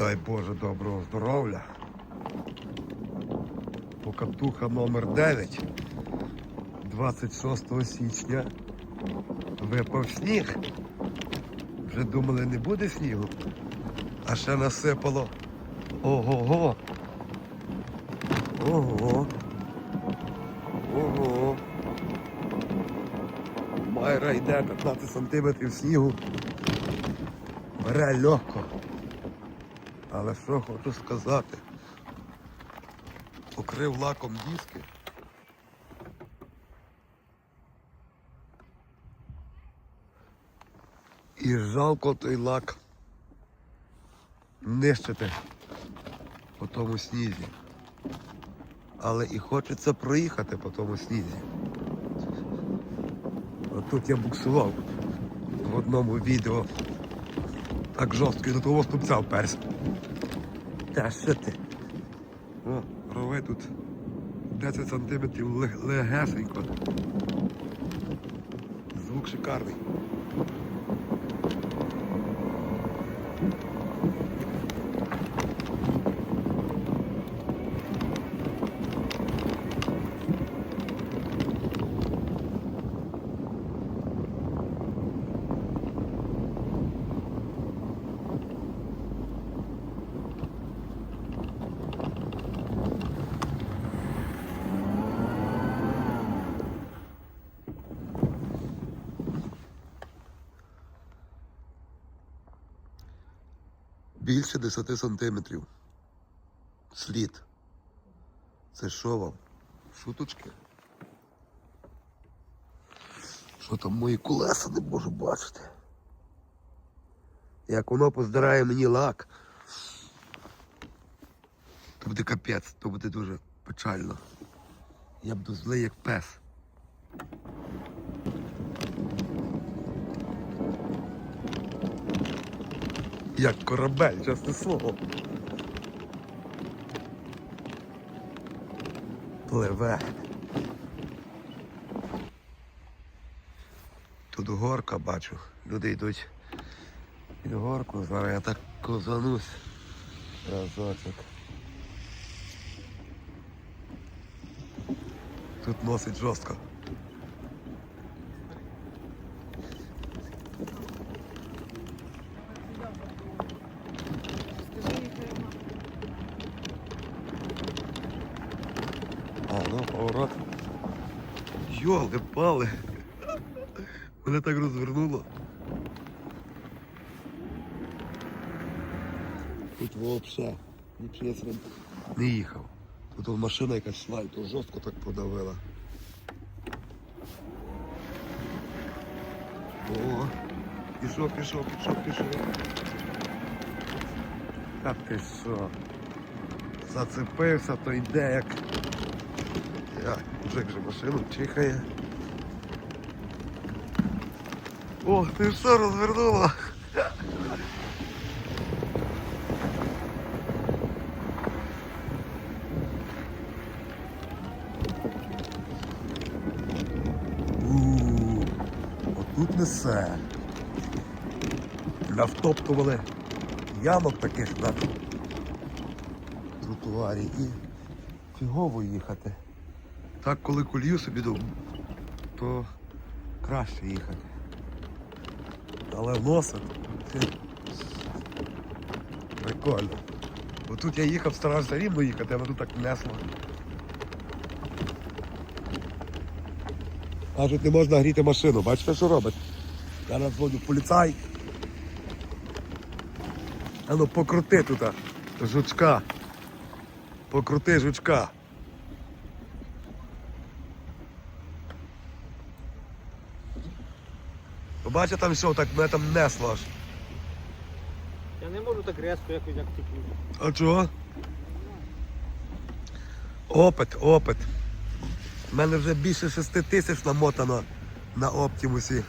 Дай Боже доброго здоров'я. Покатуха номер 9. 26 січня. Випав сніг. Вже думали, не буде снігу. А ще насипало. Ого-го. Ого. Ого. Майра йде 15 сантиметрів снігу. Бере легко. Але що хочу сказати? Покрив лаком диски. І жалко той лак нищити по тому снізі. Але і хочеться проїхати по тому снізі. От тут я буксував в одному відео. Так жорстко і до того ступця вперся. Та що ти? О, рови тут 10 сантиметрів лег- легесенько. Звук шикарний. Більше 10 сантиметрів. Слід. Це що вам? Шуточки? Що там мої колеса не можу бачити? Як воно поздирає мені лак. То буде капець, то буде дуже печально. Я буду злий як пес. Як корабель, чесне слово. Пливе. Тут горка бачу. Люди йдуть під горку. Зараз я так козанусь. Разочок. Тут носить жорстко. А, ну, поворот. Йолки пали. Мене так розвернуло. Тут нічого собі не їхав. Тут машина якась йшла, і то жорстко так подавила. О, пішов, пішов, пішов, пішов. Та ти що? Зацепився, то йде як. Я, мужик же машину чихає. О, ти що розвернула? Отут несе. Навтоптували ямок таких на тротуарі і фігово їхати. Так, коли колію собі дав, то краще їхати. Але носить. Прикольно. Бо тут я їхав, старався рівно їхати, а тут так несло. Кажуть, не можна гріти машину. Бачите, що робить? Зараз дзвоню поліцай. А ну покрути тут жучка. Покрути жучка. Побачите там що, так мене там несло аж. Я не можу так різко, якось як ти А чого? Опит, опит. У мене вже більше 6 тисяч намотано на Оптимусі.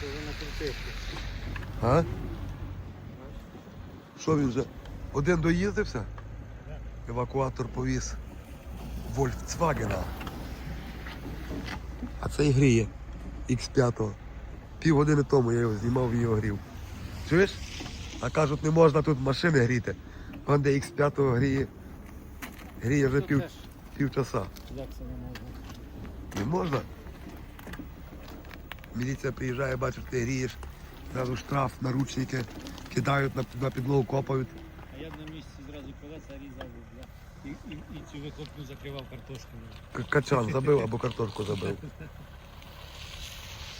Це вже на кінцевці. А? Що він вже? Один доїздився? Евакуатор повіз Volkswagen. А цей гріє X5. Пів години тому я його знімав і його грів. Чуєш? А кажуть, не можна тут машини гріти. Вон де X5 гріє. Гріє вже пів, теж, півчаса. Як це не можна? Не можна? Міліція приїжджає, бачить, ти грієш, зразу штраф, наручники, кидають на, на підлогу, копають. А я на місці зразу колеса різав. І, і, і цю вихлопну закривав картошкою. Качан забив або картошку забив.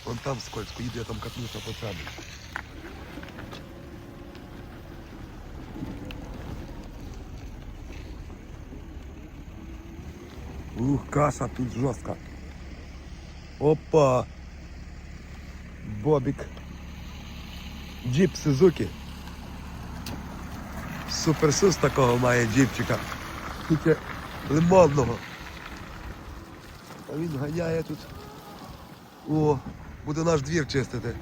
Вон там скользко, їду, я там катнуся по себе. Ух, каша тут жорстка. Опа! Бобік. Джіп Сузуки. Суперсус такого має джіпчика. Тільки лимонного. А він ганяє тут. О, буде наш двір чистити.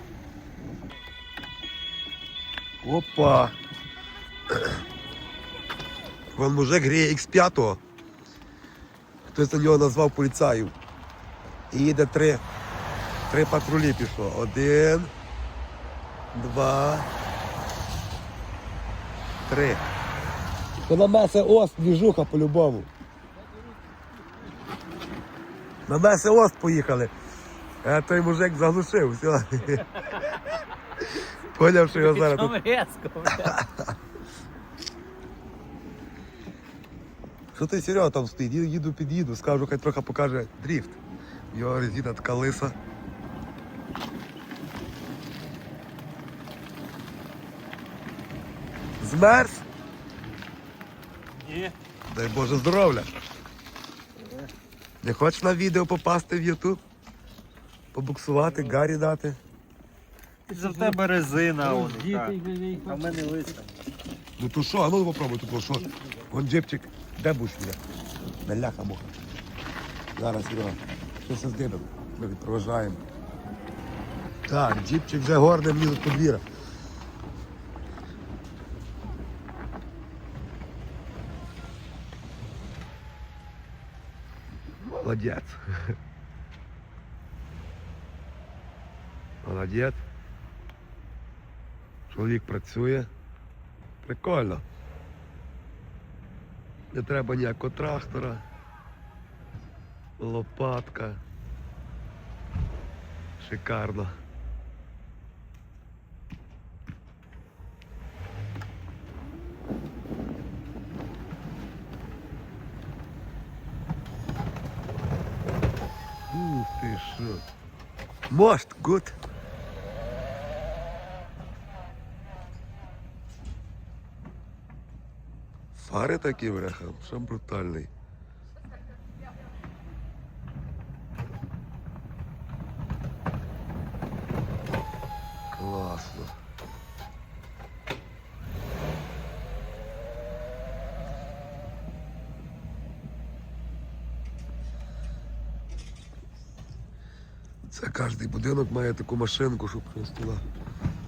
Опа. Вон мужик гріє X5. Хтось на нього назвав поліцаю. І їде три. Три патрулі пішло. Один. Два. Три. На месе ост двіжуха по-любому. На месе ост поїхали. А той мужик заглушив, все. Поняв, що його зараз тут. Бля. Що ти Серега там стоїть? Їду, їду, під'їду, скажу, хай трохи покаже дріфт. Його резина така лиса. Змерз? Ні. Дай Боже здоров'я. Не хочеш на відео попасти в Ютуб? Побуксувати, гарі дати. За в тебе резина, а в мене листа. Ну то що, а ну попробуй тут, що? Вон джипчик, де будеш мене? Наляха муха. Зараз, Серега, щось здибимо. Ми відпроважаємо. Так, джипчик вже горне мені тут подвіра. Молодець. Молодець. Чоловік працює. Прикольно. Не треба ніякого трактора. Лопатка. Шикарно. Ух ти що. Мост, гуд. Фари такі бляха, що брутальний. Класно. Це кожний будинок має таку машинку, щоб чистила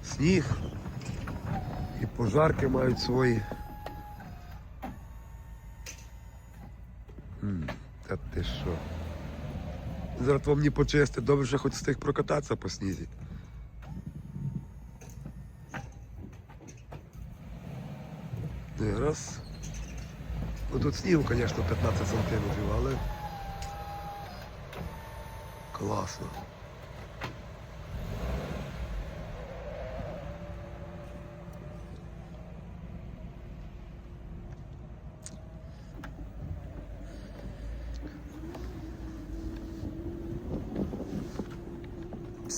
сніг. І пожарки мають свої. М, Та ти що? Зараз вам не почисти, добре, що хоч встиг прокататися по снізі. Не, раз. Ну тут снігу, звісно, 15 сантиметрів, але класно.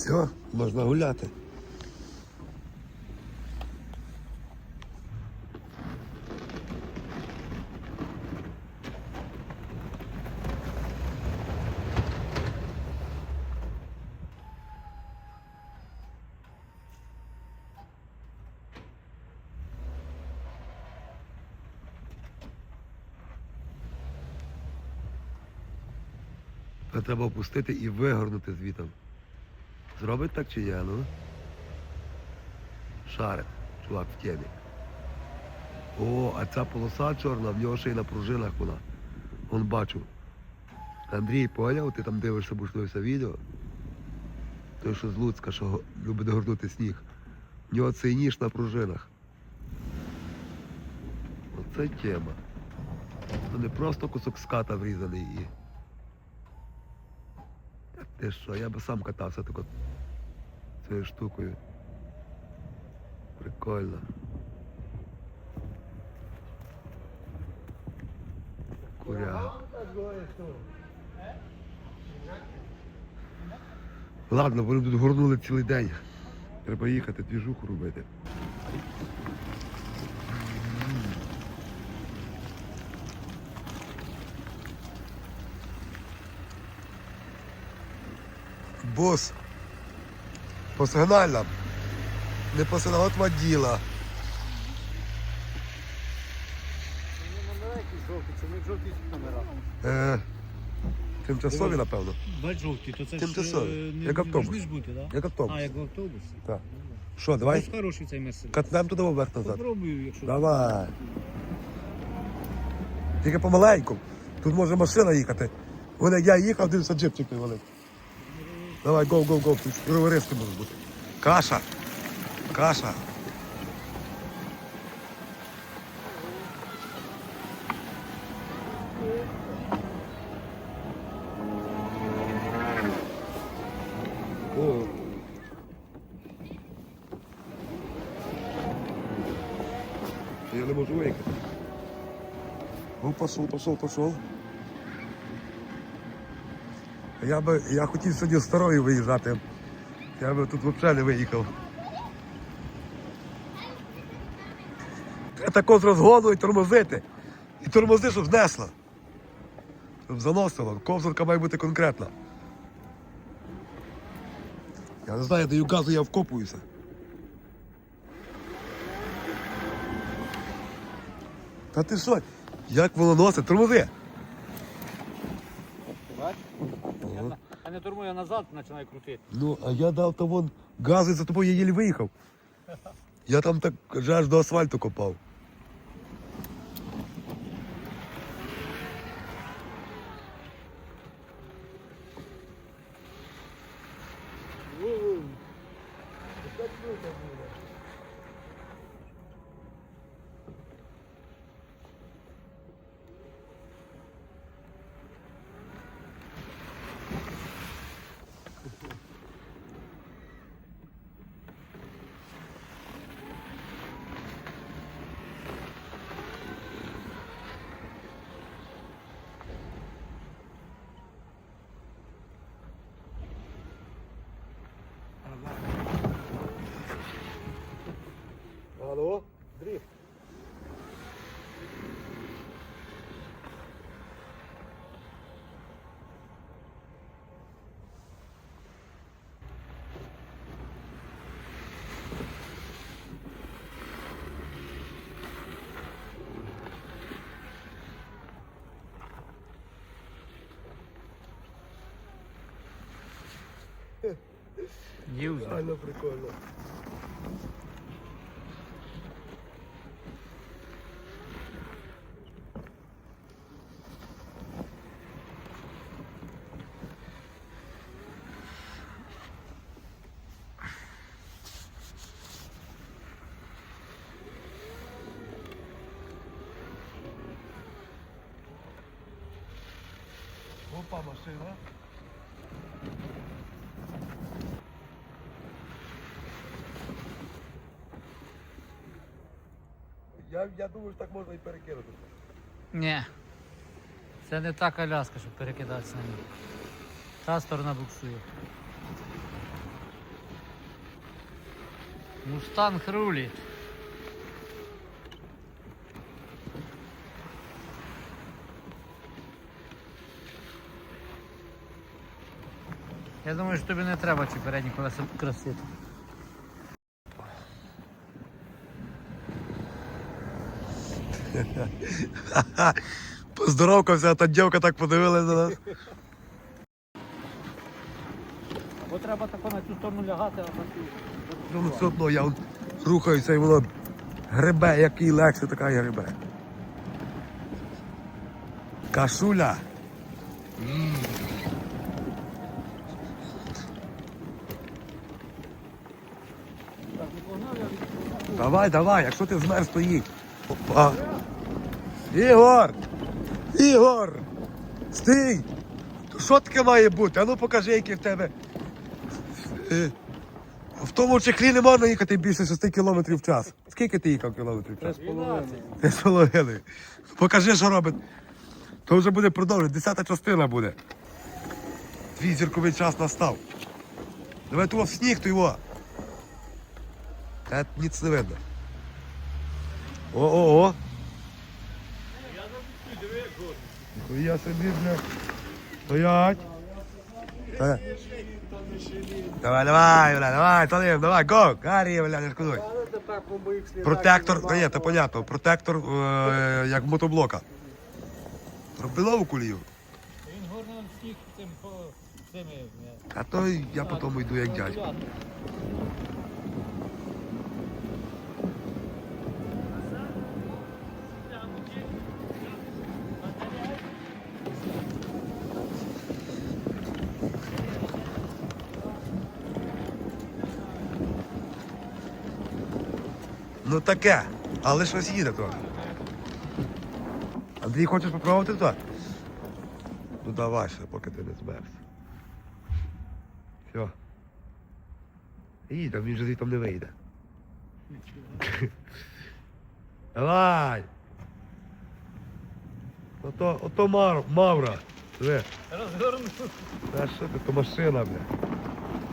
Все, можна гуляти. Треба опустити і вигорнути звітом. Зробить так чи ні, ну? Шарить, чувак в темі. О, а ця полоса чорна, в нього ще й на пружинах вона. Вон бачу. Андрій, поняв, ти там дивишся, дивитися відео. Той, що з Луцька, що любить горнути сніг. В нього цей ніж на пружинах. Оце тема. Це не просто кусок ската врізаний і. Ти що, я би сам катався так от цією штукою. Прикольно. Куряк. Ладно, вони тут горнули цілий день. Треба їхати, двіжуху робити. Бос. По сигнальнам. Не по сигналам, от це номера. Е, тимчасові, напевно. Бач жовті, то це Тимчасові, ж, е, як автобус. ж бути, да? Як автобус. А, як в автобусі? Так. Що, давай? Ось хороший цей мерседес. Катнемо туди вверх назад. Попробую, якщо... Давай. Тільки помаленьку. Тут може машина їхати. Вони я їхав, дивився джипчик валив. Давай, гоу, гоу, гоу. Риски можуть бути. Каша. Каша. Я не можу виїхати. Ну, пошел, пошел, пошел. Я би, я хотів сьогодні старою виїжджати. Я би тут взагалі не виїхав. Тако з розгону і тормозити. І тормози, щоб знесло. Щоб заносило. Ковзанка має бути конкретна. Я не знаю, даю газу, я вкопуюся. Та ти що? Як воно носить? Тормози! Я назад починаю крутити. Ну, а я дав то вон гази за тобою я еле виїхав. Я там так жажду асфальту копав. Юзер. Реально прикольно. Опа, машина. Я, думаю, що так можна і перекинути. Ні. Це не та коляска, щоб перекидатися на ній. Та сторона буксує. Мустанг рулить. Я думаю, що тобі не треба ці передні колеса красити. Поздоровкався, а та дівка так подивилася на нас. Бо треба тако на цю сторону лягати, а на цю. Ну, все одно я рухаюся і воно гребе, який легше, така і гребе. Кашуля. Давай, давай, якщо ти змерз, то їдь. Опа. Ігор! Ігор! Стій! Що таке має бути? А ну покажи, який в тебе. Е, В тому чехлі не можна їхати більше 6 км в час. Скільки ти їхав кілометрів в час? Три з половиною. Покажи, що робить. То вже буде продовжувати. Десята частина буде. Твій зірковий час настав. Давай того в сніг, то його. Та ніц не видно. О-о-о. Я собі, бля. Стоять. Е. Давай, давай, бля, давай, Толим, давай, го, Гаррі, бля, не шкодуй. Протектор, та ні, то понятно, протектор е, як мотоблока. Робилову кулію. Він горнув сніг цим по цими. А то я потім йду як дядько. Таке, але щось їде то. Андрій, хочеш попробувати то? Ну давай ще, поки ти не змерз. Все. Їдь, він же звідти не вийде. Давай. Ото, ото мар, мавра. Диви. Та що ти, то машина, бля.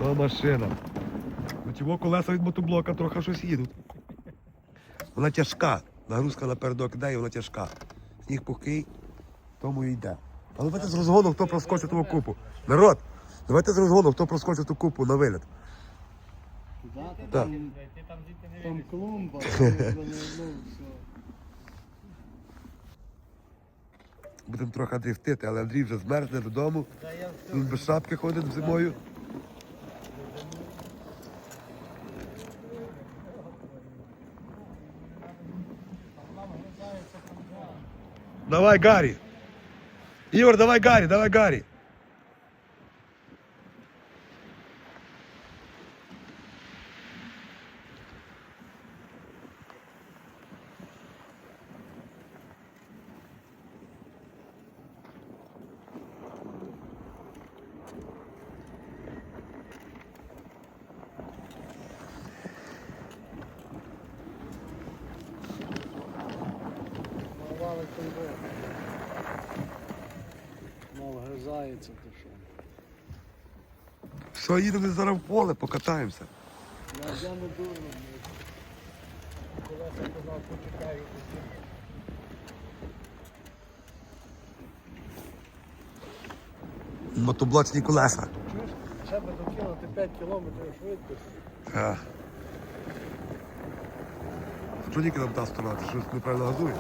То машина. Ну чого колеса від мотоблока трохи щось їдуть. Вона тяжка. Нагрузка напередок іде і вона тяжка. Сніг пухкий, тому і йде. Але давайте з розгону, хто проскочить ту купу. Народ, давайте з розгону, хто проскочить ту купу на виліт. Туди, Так. там, там там клумба, ну, все. Будемо трохи дрифтити, але Андрій вже змерзне додому. Та. Він без шапки ходить зимою. Давай, Гарри. Ігор, давай, Гарри, давай, Гаррі. Гризається, то що. Все, їдемо зараз в поле, покатаємося. Я, я не дурно. Колеса казав, почекаю. Мотоблочні колеса. Чуєш? Ще би докинути 5 кілометрів швидкості. А. Що тільки нам та сторона, ти щось неправильно газуєш?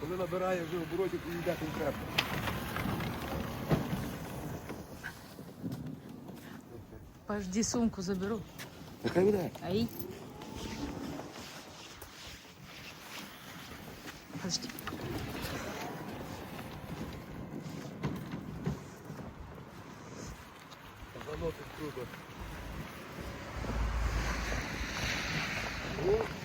Коли набирає вже оборотів, то йде конкретно. Подожди, сумку заберу. Нехай буде. Ай. Подожди. Заносить круто. Все,